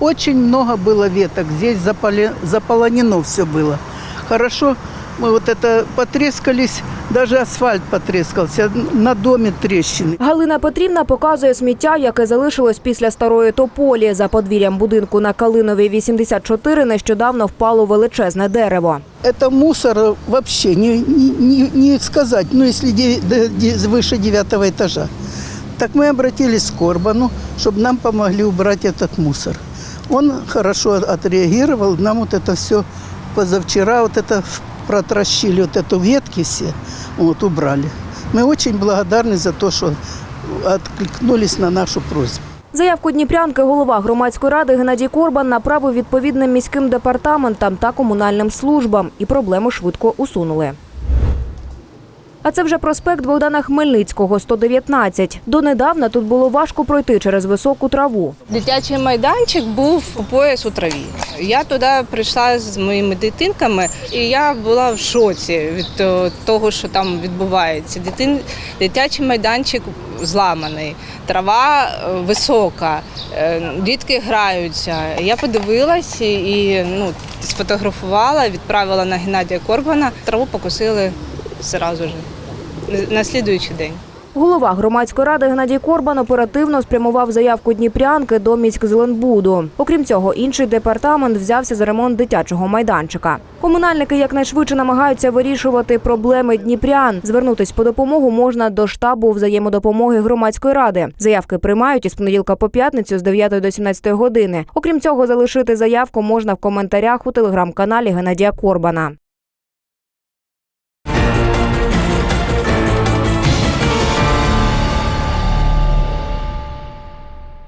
Очень много было веток, здесь запале- заполонено все было. Хорошо, мы вот это потрескались, даже асфальт потрескался, на доме трещины. Галина Петрівна показує сміття, яке залишилось після старої тополі. За подвір'ям будинку на Калиновій 84 нещодавно впало величезне дерево. Это мусор вообще не, не, не- не сказать, ну если де- де- де- выше девятого этажа. Так мы обратились к Корбану, чтобы нам помогли убрать этот мусор. Он хорошо отреагировал, нам вот это все позавчера вот это протращили, вот эту ветки все, вот убрали. Мы очень благодарны за то, что откликнулись на нашу просьбу. Заявку Дніпрянки голова громадської ради Геннадій Корбан направив відповідним міським департаментам та комунальним службам, і проблему швидко усунули. А це вже проспект Богдана Хмельницького, 119. Донедавна тут було важко пройти через високу траву. Дитячий майданчик був у пояс у траві. Я туди прийшла з моїми дитинками, і я була в шоці від того, що там відбувається. Дитин, дитячий майданчик зламаний, трава е, висока, е, дітки граються. Я подивилась і, і ну, сфотографувала, відправила на Геннадія Корбана. Траву покусили зразу ж на слідуючий день. Голова громадської ради Геннадій Корбан оперативно спрямував заявку Дніпрянки до міськзеленбуду. Окрім цього, інший департамент взявся за ремонт дитячого майданчика. Комунальники якнайшвидше намагаються вирішувати проблеми дніпрян. Звернутись по допомогу можна до штабу взаємодопомоги громадської ради. Заявки приймають із понеділка по п'ятницю з 9 до 17 години. Окрім цього, залишити заявку можна в коментарях у телеграм-каналі Геннадія Корбана.